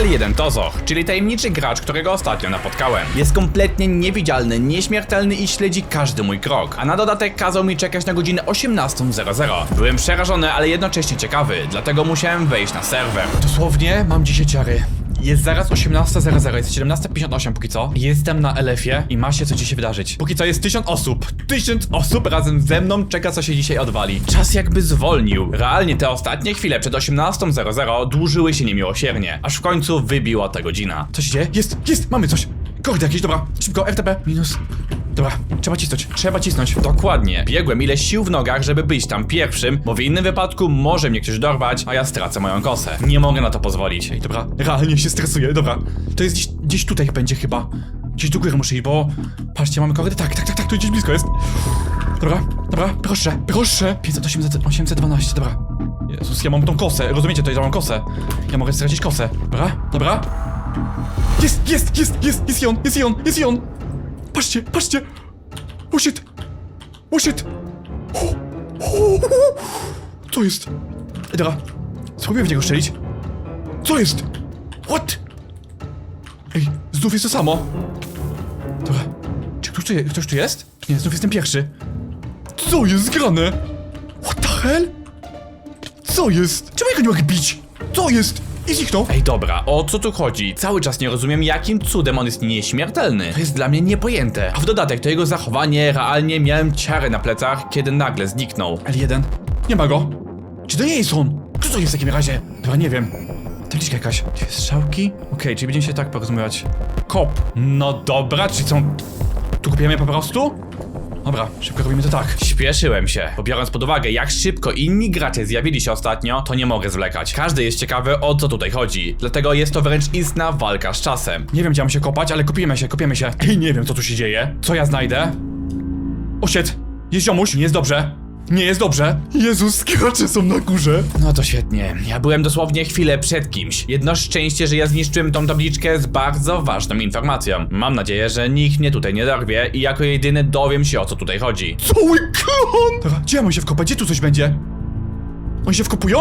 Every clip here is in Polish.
L1 Tozoch, czyli tajemniczy gracz, którego ostatnio napotkałem. Jest kompletnie niewidzialny, nieśmiertelny i śledzi każdy mój krok. A na dodatek kazał mi czekać na godzinę 18.00. Byłem przerażony, ale jednocześnie ciekawy, dlatego musiałem wejść na serwer. Dosłownie mam dzisiaj ciary. Jest zaraz 18.00, jest 17.58 póki co. Jestem na LF-ie i ma się co dzisiaj wydarzyć. Póki co jest 1000 osób. 1000 osób razem ze mną czeka co się dzisiaj odwali. Czas jakby zwolnił. Realnie te ostatnie chwile przed 18.00 dłużyły się niemiłosiernie. Aż w końcu wybiła ta godzina. Co się dzieje? Jest, jest, mamy coś. Kurde jakieś, dobra. Szybko, FTP. Minus. Dobra, trzeba cisnąć, trzeba cisnąć. Dokładnie. Biegłem ile sił w nogach, żeby być tam pierwszym, bo w innym wypadku może mnie ktoś dorwać, a ja stracę moją kosę. Nie mogę na to pozwolić. Ej, dobra, realnie się stresuję, dobra. To jest gdzieś, gdzieś tutaj będzie chyba. Gdzieś do góry muszę iść, bo... Patrzcie, mamy korytarz. Tak, tak, tak, tak, to gdzieś blisko jest. Dobra, dobra, proszę, proszę. 500, 800, 812, dobra. Jezus, ja mam tą kosę, rozumiecie, to ja mam kosę. Ja mogę stracić kosę. Dobra, dobra. Jest, jest, jest, jest, jest i on, jest i on, jest i on. Patrzcie, patrzcie! O shit! O shit! Co jest? Ej, Dobra, spróbuję w niego strzelić. Co jest? What? Ej, znów jest to samo. Dobra, czy ktoś tu, je, ktoś tu jest? Nie, znów jestem pierwszy. Co jest grane? What the hell? Co jest? Czemu ja go nie mogę bić? Co jest? I zniknął. Ej, dobra, o co tu chodzi? Cały czas nie rozumiem, jakim cudem on jest nieśmiertelny. To jest dla mnie niepojęte. A w dodatek to jego zachowanie, realnie miałem ciary na plecach, kiedy nagle zniknął. L1. Nie ma go. Czy to nie jest on? Kto to jest w takim razie? Chyba nie wiem. Tabliczka jakaś. Dwie strzałki? Okej, czyli będziemy się tak porozumiewać. Kop. No dobra, czyli co? Tu kupujemy po prostu? Dobra, szybko robimy to tak. Śpieszyłem się, bo biorąc pod uwagę, jak szybko inni gracze zjawili się ostatnio, to nie mogę zwlekać. Każdy jest ciekawy, o co tutaj chodzi. Dlatego jest to wręcz istna walka z czasem. Nie wiem, gdzie mam się kopać, ale kopiemy się, kopiemy się. Ej, nie wiem, co tu się dzieje. Co ja znajdę? O! Jest ziomuś, nie jest dobrze. Nie jest dobrze. Jezus, gracze są na górze. No to świetnie. Ja byłem dosłownie chwilę przed kimś. Jedno szczęście, że ja zniszczyłem tą tabliczkę z bardzo ważną informacją. Mam nadzieję, że nikt mnie tutaj nie dorwie i jako jedyny dowiem się o co tutaj chodzi. Cały klon! Dobra, gdzie ja mam się wkopać? Gdzie tu coś będzie? Oni się wkopują?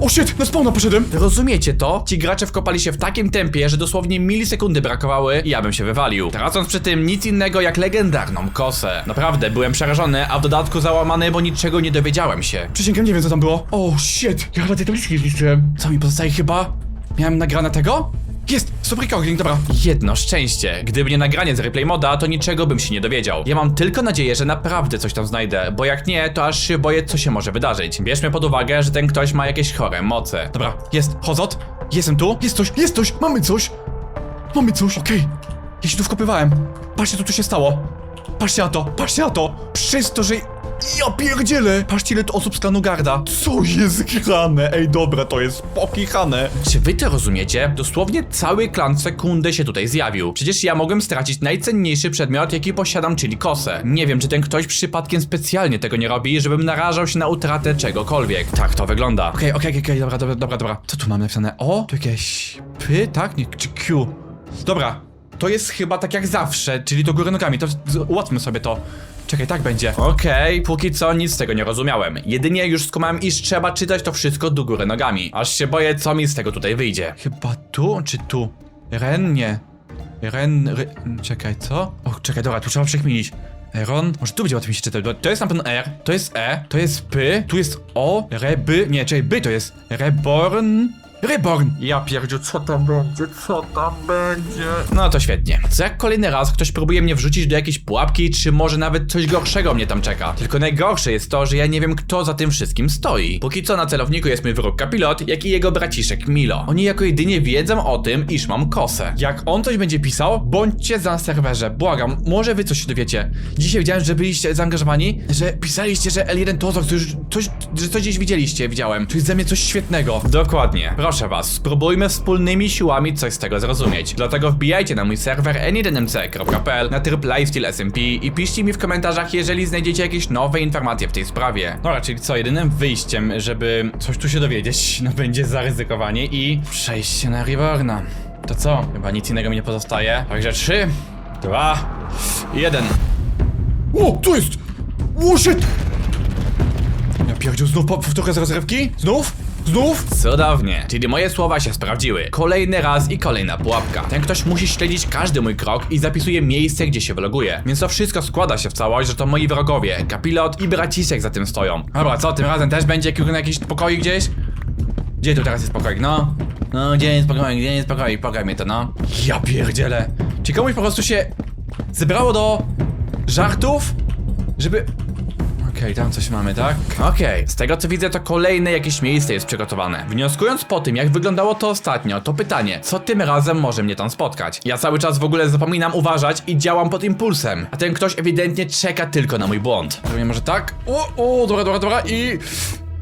O shit, na spawna poszedłem! Rozumiecie to? Ci gracze wkopali się w takim tempie, że dosłownie milisekundy brakowały i ja bym się wywalił. Tracąc przy tym nic innego jak legendarną kosę. Naprawdę, byłem przerażony, a w dodatku załamany, bo niczego nie dowiedziałem się. Przysięgam, nie wiem co tam było. O shit, ja chyba tej tabliczki zniszczyłem. Co mi pozostaje chyba? Miałem nagrane tego? Jest! Super recording, dobra. Jedno szczęście. Gdyby nie nagranie z replay moda, to niczego bym się nie dowiedział. Ja mam tylko nadzieję, że naprawdę coś tam znajdę, bo jak nie, to aż się boję, co się może wydarzyć. Bierzmy pod uwagę, że ten ktoś ma jakieś chore moce. Dobra, jest, Hozot. Jestem tu. Jest coś, jest coś, mamy coś. Mamy coś, okej. Ja się tu wkopywałem. Patrzcie, co tu się stało. Patrzcie na to, patrzcie na to. Przez to, że... Ja pierdzielę! Patrzcie ile to osób z klanu Garda. Co jest grane? Ej, dobra, to jest pokichane. Czy wy to rozumiecie? Dosłownie cały klan w sekundę się tutaj zjawił. Przecież ja mogłem stracić najcenniejszy przedmiot, jaki posiadam, czyli kosę. Nie wiem, czy ten ktoś przypadkiem specjalnie tego nie robi, żebym narażał się na utratę czegokolwiek. Tak to wygląda. Okej, okej, okej, dobra, dobra, dobra, dobra. Co tu mamy napisane? O, tu jakieś... P, tak? Nie, czy Q? Dobra, to jest chyba tak jak zawsze, czyli do góry nogami, to ułatwmy sobie to. Czekaj, tak będzie. Okej, póki co nic z tego nie rozumiałem. Jedynie już skumałem, iż trzeba czytać to wszystko do góry nogami. Aż się boję, co mi z tego tutaj wyjdzie. Chyba tu, czy tu? Ren, nie. Ren, ry... Czekaj, co? O, czekaj, dobra, tu trzeba przekminić. Ron, może tu będzie łatwiej się czytać, bo to jest na pewno R, to jest E, to jest P, tu jest O, Reby, nie, czekaj, by to jest Reborn, Reborn! Ja pierdziu, co tam będzie, co tam będzie? No to świetnie. Co jak kolejny raz ktoś próbuje mnie wrzucić do jakiejś pułapki, czy może nawet coś gorszego mnie tam czeka. Tylko najgorsze jest to, że ja nie wiem kto za tym wszystkim stoi. Póki co na celowniku jest mój wróg kapilot, jak i jego braciszek Milo. Oni jako jedynie wiedzą o tym, iż mam kosę. Jak on coś będzie pisał, bądźcie za serwerze, błagam, może wy coś się dowiecie. Dzisiaj widziałem, że byliście zaangażowani, że pisaliście, że L1 Tozok, to już coś, że coś gdzieś widzieliście, widziałem. To jest ze mnie coś świetnego. Dokładnie. Proszę was, spróbujmy wspólnymi siłami coś z tego zrozumieć. Dlatego wbijajcie na mój serwer n1mc.pl na tryb lifestyle SMP i piszcie mi w komentarzach, jeżeli znajdziecie jakieś nowe informacje w tej sprawie. Dobra, czyli co, jedynym wyjściem, żeby coś tu się dowiedzieć, no będzie zaryzykowanie i przejście na Reborna. To co? Chyba nic innego mi nie pozostaje. Także 3, 2, 1. O, tu jest! O, shit! Ja pierdził, znów po- powtórka z rozrywki? Znów? Znów? Cudownie. Czyli moje słowa się sprawdziły. Kolejny raz i kolejna pułapka. Ten ktoś musi śledzić każdy mój krok i zapisuje miejsce, gdzie się wyloguje. Więc to wszystko składa się w całość, że to moi wrogowie, kapilot i bracisek za tym stoją. Dobra, co, tym razem też będzie na jakiś pokoik gdzieś? Gdzie tu teraz jest pokoik, no? No, gdzie jest pokoik, gdzie jest pokoik, pokaj mnie to, no. Ja pierdzielę. Czy komuś po prostu się zebrało do żartów, żeby... Tam coś mamy, tak? Okej, z tego co widzę, to kolejne jakieś miejsce jest przygotowane. Wnioskując po tym, jak wyglądało to ostatnio, to pytanie, co tym razem może mnie tam spotkać? Ja cały czas w ogóle zapominam uważać i działam pod impulsem, a ten ktoś ewidentnie czeka tylko na mój błąd. Zrobię może tak? O, o, dobra, dobra, dobra i...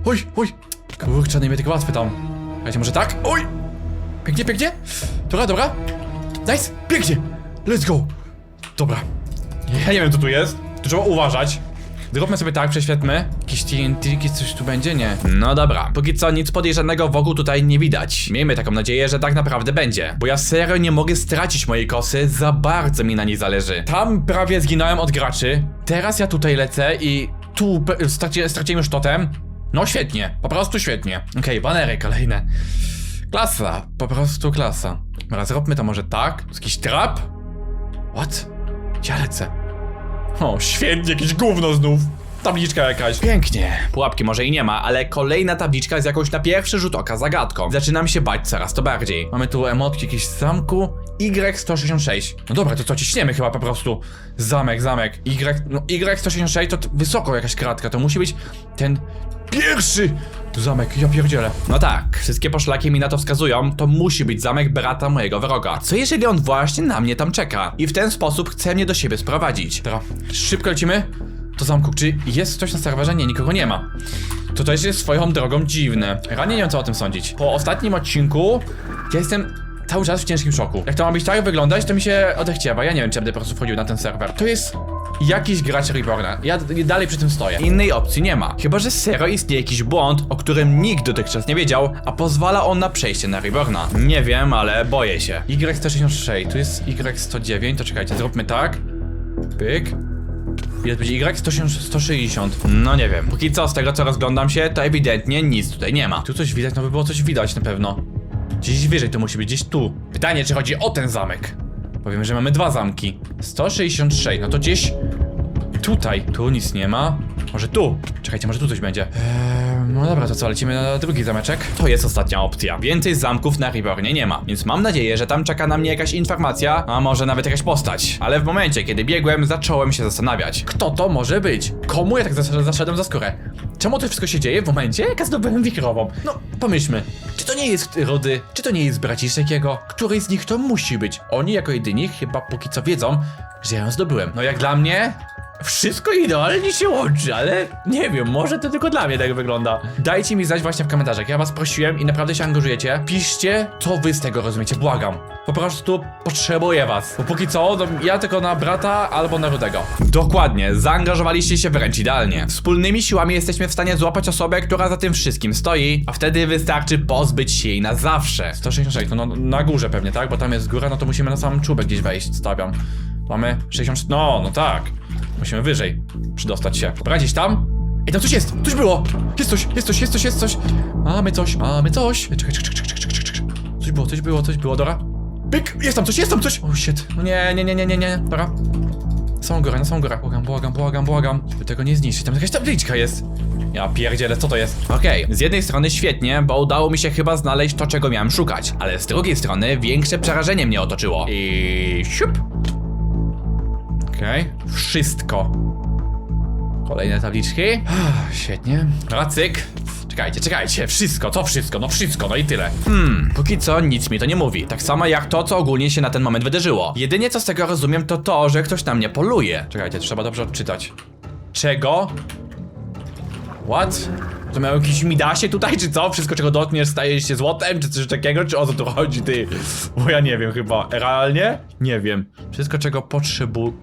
Oj, oj, kurczę, nie mnie tylko łatwy tam. Słuchajcie, może tak? Oj! Pięknie, pięknie. Dobra, dobra. Nice, pięknie. Let's go. Dobra. Ja nie wiem, co tu jest. Tu trzeba uważać. Zróbmy sobie tak, prześwietlmy. Jakieś TNT, jakieś coś tu będzie? Nie. No dobra. Póki co nic podejrzanego wokół tutaj nie widać. Miejmy taką nadzieję, że tak naprawdę będzie. Bo ja serio nie mogę stracić mojej kosy, za bardzo mi na niej zależy. Tam prawie zginąłem od graczy. Teraz ja tutaj lecę i tu straci straciłem już totem. No świetnie, po prostu świetnie. Okej, banery kolejne. Klasa, po prostu klasa. Dobra, zróbmy to może tak. Jakiś trap? What? Gdzie ja lecę? O, świetnie, jakieś gówno znów. Tabliczka jakaś. Pięknie. Pułapki może i nie ma, ale kolejna tabliczka jest jakąś na pierwszy rzut oka zagadką. Zaczynam się bać coraz to bardziej. Mamy tu emotki jakieś z zamku. Y166. No dobra, to co, ciśniemy chyba po prostu. Zamek, zamek. Y, no Y166 to t- wysoko jakaś kratka, to musi być ten pierwszy zamek, ja pierdzielę. No tak, wszystkie poszlaki mi na to wskazują, to musi być zamek brata mojego wroga. Co jeżeli on właśnie na mnie tam czeka? I w ten sposób chce mnie do siebie sprowadzić. Dobra, szybko lecimy do zamku. Czy jest ktoś na serwerze? Nie, nikogo nie ma. To też jest swoją drogą dziwne. Ranie nie wiem co o tym sądzić. Po ostatnim odcinku ja jestem cały czas w ciężkim szoku. Jak to ma być tak wyglądać, to mi się odechciewa. Ja nie wiem, czy będę po prostu wchodził na ten serwer. To jest jakiś gracz Reborna. Ja dalej przy tym stoję. Innej opcji nie ma. Chyba, że serio istnieje jakiś błąd, o którym nikt dotychczas nie wiedział, a pozwala on na przejście na Reborna. Nie wiem, ale boję się. Y166, tu jest Y109, to czekajcie, zróbmy tak. Pyk. Ile to będzie Y? 160, 160. No nie wiem. Póki co, z tego co rozglądam się, to ewidentnie nic tutaj nie ma. Tu coś widać, no by było coś widać na pewno. Gdzieś wyżej to musi być, gdzieś tu. Pytanie, czy chodzi o ten zamek? Powiem, że mamy dwa zamki. 166, no to gdzieś tutaj. Tu nic nie ma. Może tu. Czekajcie, może tu coś będzie. Eee, no dobra, to co, lecimy na drugi zameczek? To jest ostatnia opcja. Więcej zamków na Rebornie nie ma, więc mam nadzieję, że tam czeka na mnie jakaś informacja, a może nawet jakaś postać. Ale w momencie, kiedy biegłem, zacząłem się zastanawiać. Kto to może być? Komu ja tak zas- zaszedłem za skórę? Czemu to wszystko się dzieje w momencie, jak ja zdobyłem wikrową? No, pomyślmy. Czy to nie jest Rody? Czy to nie jest braciszek jego? Któryś z nich to musi być. Oni jako jedyni chyba póki co wiedzą, że ja ją zdobyłem. No jak dla mnie, wszystko idealnie się łączy, ale nie wiem, może to tylko dla mnie tak wygląda. Dajcie mi znać właśnie w komentarzach, ja was prosiłem i naprawdę się angażujecie. Piszcie, co wy z tego rozumiecie, błagam. Po prostu potrzebuję was. Bo póki co, no, ja tylko na brata albo na Rudego. Dokładnie, zaangażowaliście się wręcz idealnie. Wspólnymi siłami jesteśmy w stanie złapać osobę, która za tym wszystkim stoi, a wtedy wystarczy pozbyć się jej na zawsze. 166, to no, na górze pewnie, tak? Bo tam jest góra, no to musimy na samym czubek gdzieś wejść, stawiam. Mamy 60, no, no tak. Musimy wyżej przydostać się. Dobra, gdzieś tam? Ej, tam coś jest! Coś było! Jest coś, jest coś, jest coś, jest coś! Mamy coś, mamy coś! Czekaj, czekaj, czekaj, czekaj, czekaj, czekaj. Coś było, coś było, coś było, dobra. Pyk! Jest tam coś, jest tam coś! Oh shit. No nie, nie, nie, nie, nie, nie, dobra. Na samą górę, na samą górę. Błagam, błagam, błagam, błagam. Żeby tego nie zniszczyć. Tam jakaś tabliczka jest. Ja pierdzielę, co to jest? Okej, z jednej strony świetnie, bo udało mi się chyba znaleźć to, czego miałem szukać. Ale z drugiej strony większe przerażenie mnie otoczyło. I siup! Okej, wszystko. Kolejne tabliczki. Świetnie. Racyk. Czekajcie, czekajcie, wszystko, to wszystko, no wszystko, no i tyle. Hmm, póki co nic mi to nie mówi. Tak samo jak to, co ogólnie się na ten moment wydarzyło. Jedynie co z tego rozumiem, to to, że ktoś na mnie poluje. Czekajcie, trzeba dobrze odczytać. Czego? What? To miał jakiś Midasie tutaj, czy co? Wszystko czego dotkniesz staje się złotem, czy coś takiego? Czy o co tu chodzi, ty? Bo ja nie wiem chyba. Realnie? Nie wiem. Wszystko czego potrzebujesz...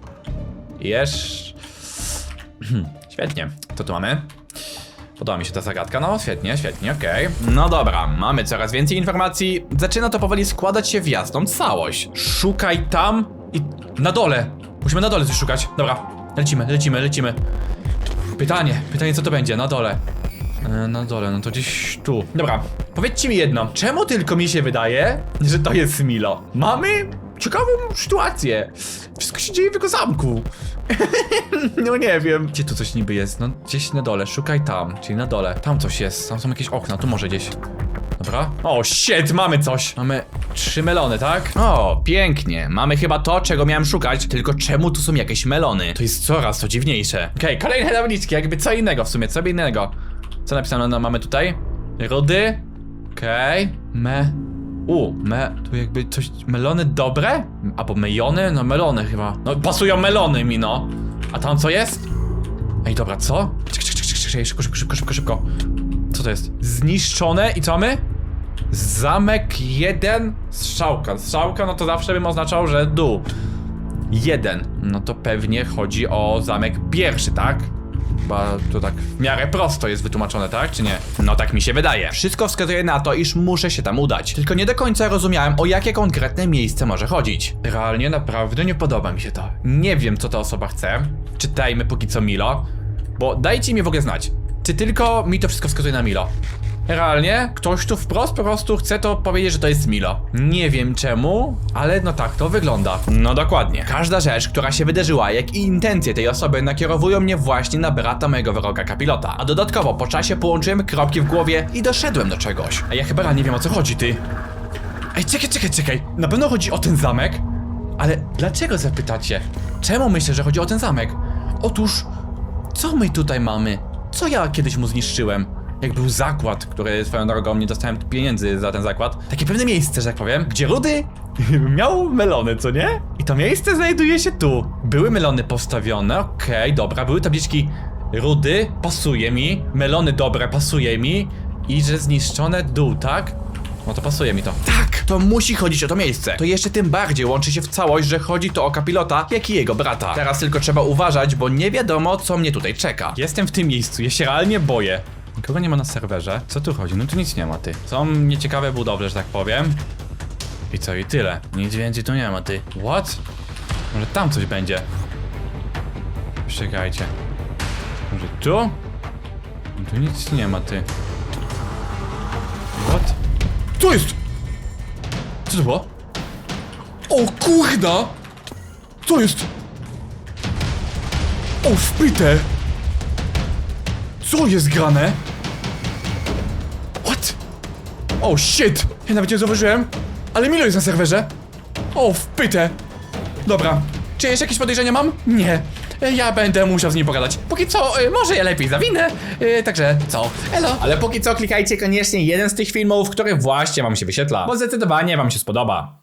Świetnie. Co tu mamy? Podoba mi się ta zagadka, no świetnie, świetnie, okej. No dobra, mamy coraz więcej informacji. Zaczyna to powoli składać się w jasną całość. Szukaj tam i na dole. Musimy na dole coś szukać. Dobra, lecimy, lecimy, lecimy. Pytanie, pytanie co to będzie na dole. E, na dole, no to gdzieś tu. Dobra, powiedzcie mi jedno. Czemu tylko mi się wydaje, że to jest Milo? Mamy ciekawą sytuację. Wszystko się dzieje w jego zamku. no nie wiem. Gdzie tu coś niby jest? No gdzieś na dole, szukaj tam, czyli na dole. Tam coś jest, tam są jakieś okna, tu może gdzieś. Dobra. O, shit, mamy coś. Mamy trzy melony, tak? O, pięknie. Mamy chyba to, czego miałem szukać, tylko czemu tu są jakieś melony? To jest coraz to dziwniejsze. Okej, kolejne tabliczki, jakby co innego w sumie, co innego. Co napisane no, mamy tutaj? Rudy. Okej. Me. U, me, tu jakby coś, melony dobre? Albo mejony? No melony chyba. No pasują melony mi, no. A tam co jest? Ej, dobra, co? Czekaj, czekaj, czekaj, czekaj, szybko, szybko, szybko, szybko, szybko. Co to jest? Zniszczone i co mamy? Zamek jeden, strzałka. Strzałka, no to zawsze bym oznaczał, że dół. Jeden. No to pewnie chodzi o zamek pierwszy, tak? Chyba to tak w miarę prosto jest wytłumaczone, tak? Czy nie? No tak mi się wydaje. Wszystko wskazuje na to, iż muszę się tam udać. Tylko nie do końca rozumiałem, o jakie konkretne miejsce może chodzić. Realnie naprawdę nie podoba mi się to. Nie wiem, co ta osoba chce. Czytajmy póki co Milo. Bo dajcie mi w ogóle znać. Czy tylko mi to wszystko wskazuje na Milo? Realnie, ktoś tu wprost po prostu chce to powiedzieć, że to jest Milo. Nie wiem czemu, ale no tak to wygląda. No dokładnie. Każda rzecz, która się wydarzyła, jak i intencje tej osoby nakierowują mnie właśnie na brata mojego wroga kapilota. A dodatkowo po czasie połączyłem kropki w głowie i doszedłem do czegoś. A ja chyba nie wiem o co chodzi, ty. Ej, czekaj, czekaj, czekaj. Na pewno chodzi o ten zamek? Ale dlaczego zapytacie? Czemu myślę, że chodzi o ten zamek? Otóż, co my tutaj mamy? Co ja kiedyś mu zniszczyłem? Jak był zakład, który swoją drogą nie dostałem pieniędzy za ten zakład. Takie pewne miejsce, że tak powiem, gdzie Rudy miał melony, co nie? I to miejsce znajduje się tu. Były melony postawione, okej, dobra, były tabliczki Rudy, pasuje mi, melony dobre, pasuje mi i że zniszczone dół, tak? No to pasuje mi to. Tak, to musi chodzić o to miejsce. To jeszcze tym bardziej łączy się w całość, że chodzi to o kapilota, jak i jego brata. Teraz tylko trzeba uważać, bo nie wiadomo, co mnie tutaj czeka. Jestem w tym miejscu, ja się realnie boję. Nikogo nie ma na serwerze. Co tu chodzi? No tu nic nie ma, ty. Są nieciekawe budowle, że tak powiem. I co, i tyle. Nic więcej tu nie ma, ty. What? Może tam coś będzie. Czekajcie. Może tu? Tu nic nie ma, ty. What? Co jest? Co to było? O kurda! Co jest? O wpytę! Co jest grane? What? O shit! Ja nawet nie zauważyłem, ale Milo jest na serwerze. O wpytę! Dobra, czy jeszcze jakieś podejrzenia mam? Nie. E, Ja będę musiał z nim pogadać. Póki co, e, może ja lepiej zawinę. E, Także co? Elo. Ale póki co klikajcie koniecznie jeden z tych filmów, który właśnie wam się wyświetla, bo zdecydowanie wam się spodoba.